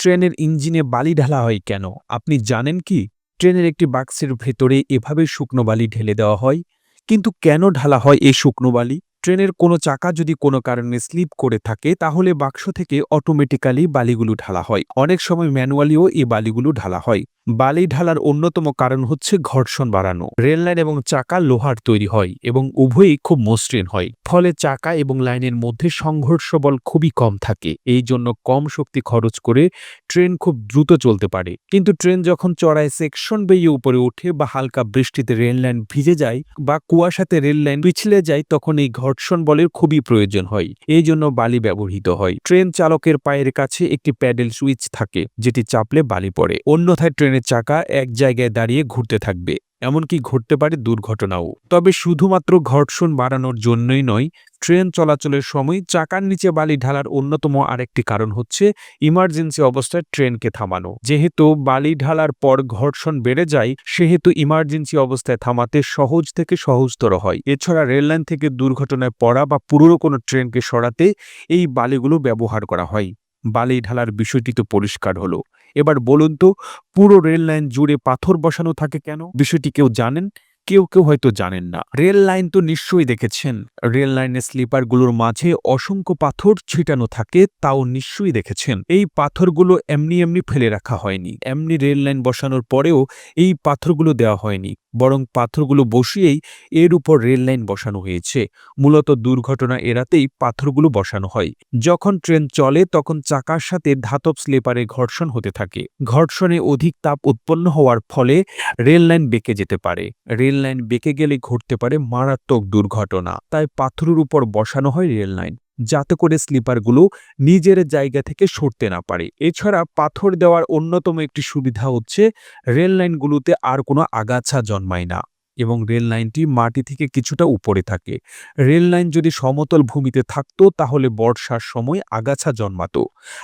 ট্রেনের ইঞ্জিনে বালি ঢালা হয় কেন? আপনি জানেন কি? ট্রেনের একটি বাক্সের ভেতরে এভাবে শুকনো বালি ঢেলে দেওয়া হয়। কিন্তু কেন ঢালা হয় এই শুকনো বালি? ট্রেনের কোনো চাকা যদি কোনো কারণে স্লিপ করে থাকে, তাহলে বাক্স থেকে অটোমেটিক্যালি বালিগুলো ঢালা হয়। অনেক সময় ম্যানুয়ালিও এই বালিগুলো ঢালা হয়। বালি ঢালার অন্যতম কারণ হচ্ছে ঘর্ষণ বাড়ানো। রেললাইন এবং চাকা লোহার তৈরি হয় এবং উভয়ই খুব মসৃণ হয়। ফলে চাকা এবং লাইনের মধ্যে সংঘর্ষ বল খুবই কম থাকে। এই জন্য কম শক্তি খরচ করে ট্রেন খুব দ্রুত চলতে পারে। কিন্তু ট্রেন যখন চড়ায় সেকশন বেয়ে উপরে ওঠে বা হালকা বৃষ্টিতে রেল লাইন ভিজে যায় বা কুয়াশাতে রেল লাইন পিছলে যায়, তখন এই ঘর্ষণ বলের খুবই প্রয়োজন হয়। এই জন্য বালি ব্যবহৃত হয়। ট্রেন চালকের পায়ের কাছে একটি প্যাডেল সুইচ থাকে, যেটি চাপলে বালি পড়ে। অন্যথায় ট্রেনের চাকা এক জায়গায় দাঁড়িয়ে ঘুরতে থাকবে, এমনকি ঘটতে পারে দুর্ঘটনাও। তবে শুধুমাত্র ঘর্ষণ বাড়ানোর জন্যই নয়, ট্রেন চলাচলের সময় চাকার নিচে বালি ঢালার অন্যতম আরেকটি কারণ হচ্ছে ইমার্জেন্সি অবস্থায় ট্রেনকে থামানো। যেহেতু বালি ঢালার পর ঘর্ষণ বেড়ে যায়, সেহেতু ইমার্জেন্সি অবস্থায় থামাতে সহজ থেকে সহজতর হয়। এছাড়া রেললাইন থেকে দুর্ঘটনায় পড়া বা পুরনো কোনো ট্রেনকে সরাতে এই বালিগুলো ব্যবহার করা হয়। বালি ঢালার বিষয়টি তো পরিষ্কার হলো। এবার বলুন তো, পুরো রেল লাইন জুড়ে পাথর বসানো থাকে কেন? বিষয়টি কেউ জানেন? কেউ কেউ হয়তো জানেন না। রেল লাইন তো নিশ্চয়ই দেখেছেন। রেল লাইনের স্লিপারগুলোর মাঝে অসংখ্য পাথর ছিটানো থাকে, তাও নিশ্চয়ই দেখেছেন। এই পাথরগুলো এমনি এমনি ফেলে রাখা হয়নি। এমনি রেল লাইন বসানোর পরেও এই পাথরগুলো দেওয়া হয়নি। বরং পাথরগুলো বসিয়েই এর উপর রেল লাইন বসানো হয়েছে। মূলত দুর্ঘটনা এড়াতেই পাথরগুলো বসানো হয়। যখন ট্রেন চলে, তখন চাকার সাথে ধাতব স্লিপারে ঘর্ষণ হতে থাকে। ঘর্ষণে অধিক তাপ উৎপন্ন হওয়ার ফলে রেল লাইন বেঁকে যেতে পারে। রেল লাইন বেঁকে গেলে ঘটতে পারে মারাত্মক দুর্ঘটনা। তাই পাথরের উপর বসানো হয় রেললাইন যাতে করে স্লিপারগুলো নিজের জায়গা থেকে সরতে না পারে। এছাড়া পাথর দেওয়ার অন্যতম একটি সুবিধা হচ্ছে রেললাইনগুলোতে আর কোনো আগাছা জন্মায় না। এবং রেল লাইনটি মাটি থেকে কিছুটা উপরে থাকে। রেল লাইন যদি সমতল ভূমিতে থাকতো, তাহলে বর্ষার সময় আগাছা জন্মাত।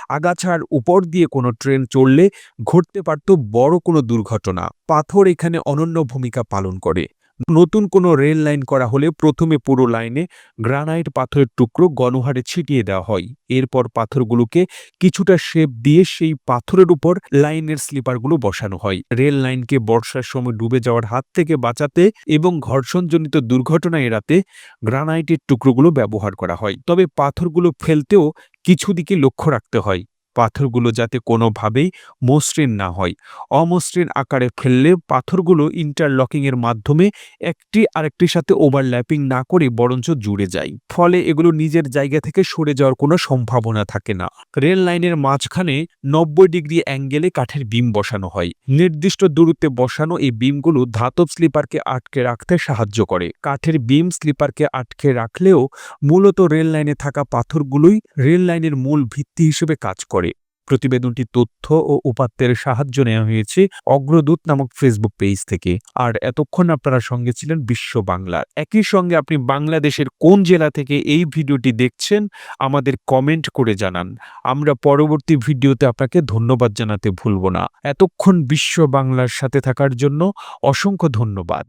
আগাছার উপর দিয়ে কোনো ট্রেন চললে ঘটতে পারত বড় কোনো দুর্ঘটনা। পাথর এখানে অনন্য ভূমিকা পালন করে। নতুন কোনো রেল লাইন করা হলে প্রথমে পুরো লাইনে গ্রানাইট পাথরের টুকরো গণহারে ছিটিয়ে দেওয়া হয়। এরপর পাথরগুলোকে কিছুটা শেপ দিয়ে সেই পাথরের উপর লাইনের স্লিপারগুলো বসানো হয়। রেল লাইনকে বর্ষার সময় ডুবে যাওয়ার হাত থেকে বাঁচাতে এবং ঘর্ষণজনিত দুর্ঘটনা এড়াতে গ্রানাইটের টুকরোগুলো ব্যবহার করা হয়। তবে পাথরগুলো ফেলতেও কিছু দিকে লক্ষ্য রাখতে হয়। পাথরগুলো যাতে কোনোভাবেই মসৃণ না হয়। অমসৃণ আকারে ফেললে পাথরগুলো ইন্টারলকিংয়ের মাধ্যমে একটি আরেকটির সাথে ওভারল্যাপিং না করে বরঞ্চ জুড়ে যায়। ফলে এগুলো নিজের জায়গা থেকে সরে যাওয়ার কোনো সম্ভাবনা থাকে না। রেল লাইনের মাঝখানে নব্বই ডিগ্রি অ্যাঙ্গেলে কাঠের বিম বসানো হয়। নির্দিষ্ট দূরত্বে বসানো এই বিমগুলো ধাতব স্লিপারকে আটকে রাখতে সাহায্য করে। কাঠের বিম স্লিপারকে আটকে রাখলেও মূলত রেল লাইনে থাকা পাথরগুলোই রেল লাইনের মূল ভিত্তি হিসেবে কাজ করে। প্রতিবেদনটি তথ্য ও উপাত্তের সাহায্য নেওয়া হয়েছে অগ্রদূত নামক ফেসবুক পেজ থেকে। আর এতক্ষণ আপনারা সঙ্গে ছিলেন বিশ্ব বাংলার। একই সঙ্গে আপনি বাংলাদেশের কোন জেলা থেকে এই ভিডিওটি দেখছেন, আমাদের কমেন্ট করে জানান। আমরা পরবর্তী ভিডিওতে আপনাকে ধন্যবাদ জানাতে ভুলব না। এতক্ষণ বিশ্ব বাংলার সাথে থাকার জন্য অসংখ্য ধন্যবাদ।